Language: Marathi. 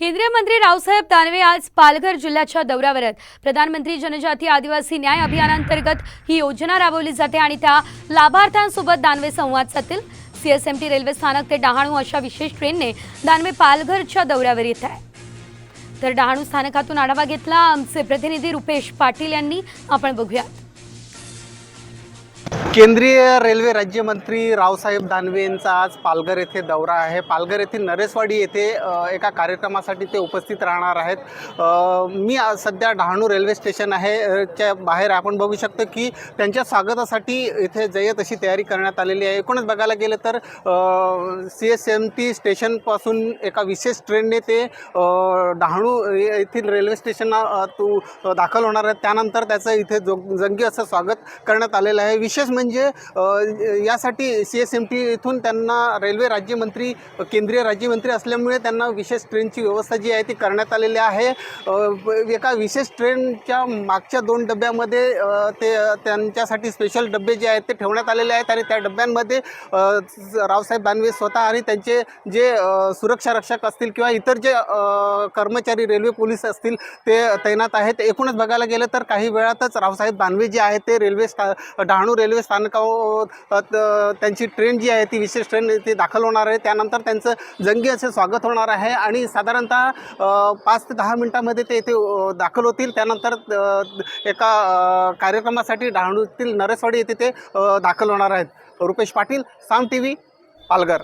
केंद्रीय मंत्री रावसाहेब दानवे आज पालघर जिल्ह्याच्या दौऱ्यावर आहेत. प्रधानमंत्री जनजाती आदिवासी न्याय अभियानांतर्गत ही योजना राबवली जाते आणि त्या लाभार्थ्यांसोबत दानवे संवाद साधतील. सीएसएमटी रेल्वे स्थानक ते डहाणू अशा विशेष ट्रेनने दानवे पालघरच्या दौऱ्यावर येत आहे तर डहाणू स्थानकातून आढावा घेतला आमचे प्रतिनिधी रुपेश पाटील यांनी. आपण बघूयात. केंद्रीय रेल्वे राज्यमंत्री रावसाहेब दानवे यांचा आज पालघर येथे दौरा आहे. पालघर येथील नरेशवाडी येथे एका कार्यक्रमासाठी ते उपस्थित राहणार आहेत. मी सध्या डहाणू रेल्वे स्टेशन आहे. च्या बाहेर आपण बघू शकतो की त्यांच्या स्वागतासाठी इथे जयत अशी तयारी करण्यात आलेली आहे. एकूणच बघायला गेलं तर सी एस एम टी स्टेशनपासून एका विशेष ट्रेनने ते डहाणू येथील रेल्वे स्टेशन तू दाखल होणार आहेत. त्यानंतर त्याचं इथे जो जंगी असं स्वागत करण्यात आलेलं आहे. विशेष म्हणजे म्हणजे यासाठी सी एस एम टी इथून त्यांना रेल्वे राज्यमंत्री केंद्रीय राज्यमंत्री असल्यामुळे त्यांना विशेष ट्रेनची व्यवस्था जी आहे ती करण्यात आलेली आहे. एका विशेष ट्रेनच्या मागच्या दोन डब्यामध्ये ते त्यांच्यासाठी स्पेशल डबे जे आहेत ते ठेवण्यात आलेले आहेत आणि त्या डब्यांमध्ये रावसाहेब दानवे स्वतः आणि त्यांचे जे सुरक्षा रक्षक असतील किंवा इतर जे कर्मचारी रेल्वे पोलीस असतील ते तैनात आहेत. एकूणच बघायला गेलं तर काही वेळातच रावसाहेब दानवे जे आहेत ते रेल्वे स्था डहाणू रेल्वे स्थानकावर त- त्यांची ट्रेन जी आहे ती विशेष ट्रेन ती दाखल होणार आहे. त्यानंतर त्यांचं जंगी असे स्वागत होणार आहे आणि साधारणतः पाच ते दहा मिनटामध्ये ते इथे दाखल होतील. त्यानंतर एका कार्यक्रमासाठी डहाणूतील नरेसवाडी येथे ते दाखल होणार आहेत. Rupesh Patil Saam T V Palghar.